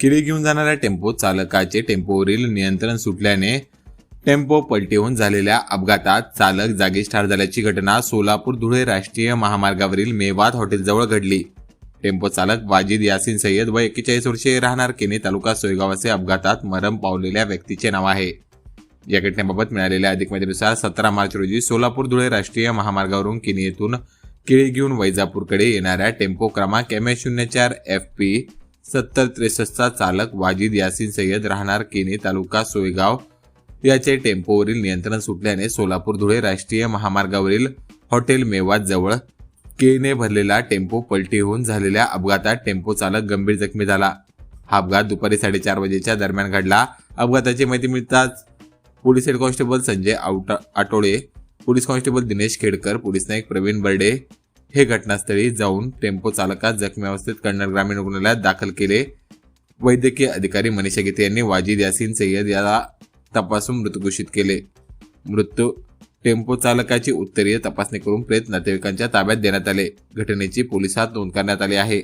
किडी घेऊन जाणाऱ्या टेम्पो चालकाचे टेम्पोवरील नियंत्रण सुटल्याने टेम्पो पलटी झालेल्या अपघातात चालक जागीच ठार झाल्याची घटना सोलापूर धुळे राष्ट्रीय महामार्गावरील मेवात हॉटेलजवळ घडली. टेम्पो चालक वाजिद यासिन सय्यद व एक्केचाळीस वर्षीय राहणार केने तालुका सोयगाव असे अपघातात मरण पावलेल्या व्यक्तीचे नाव आहे. या घटनेबाबत मिळालेल्या अधिक माहितीनुसार सतरा मार्च रोजी सोलापूर धुळे राष्ट्रीय महामार्गावरून किनी येथून केळी घेऊन वैजापूरकडे येणाऱ्या टेम्पो क्रमांक एम एस शून्य चार एफ पी सत्तर त्रेसष्टचा चालक वाजिद यासिन सय्यद राहणार केने तालुका सोयगाव. याचे टेम्पोवरील नियंत्रण सुटल्याने सोलापूर धुळे राष्ट्रीय महामार्गावरील हॉटेल मेवात जवळ केने भरलेला टेम्पो पलटी होऊन झालेल्या अपघातात टेम्पो चालक गंभीर जखमी झाला. हा अपघात दुपारी साडेचार वाजेच्या दरम्यान घडला. अपघाताची माहिती मिळताच police head constable Sanjay Awata Atole police constable Dinesh Khedkar police Naik Pravin Barde हे घटनास्थळी जाऊन टेम्पो चालकास जखमी अवस्थेत कन्नड ग्रामीण रुग्णालयात दाखल केले. वैद्यकीय अधिकारी मनीषा गीते यांनी वाजिद यासिन सय्यद याला तपासून मृत घोषित केले. मृत्यू टेम्पो चालकाची उत्तरीय तपासणी करून प्रेत नातेवाईकांच्या ताब्यात देण्यात आले. घटनेची पोलिसात नोंद करण्यात आली आहे.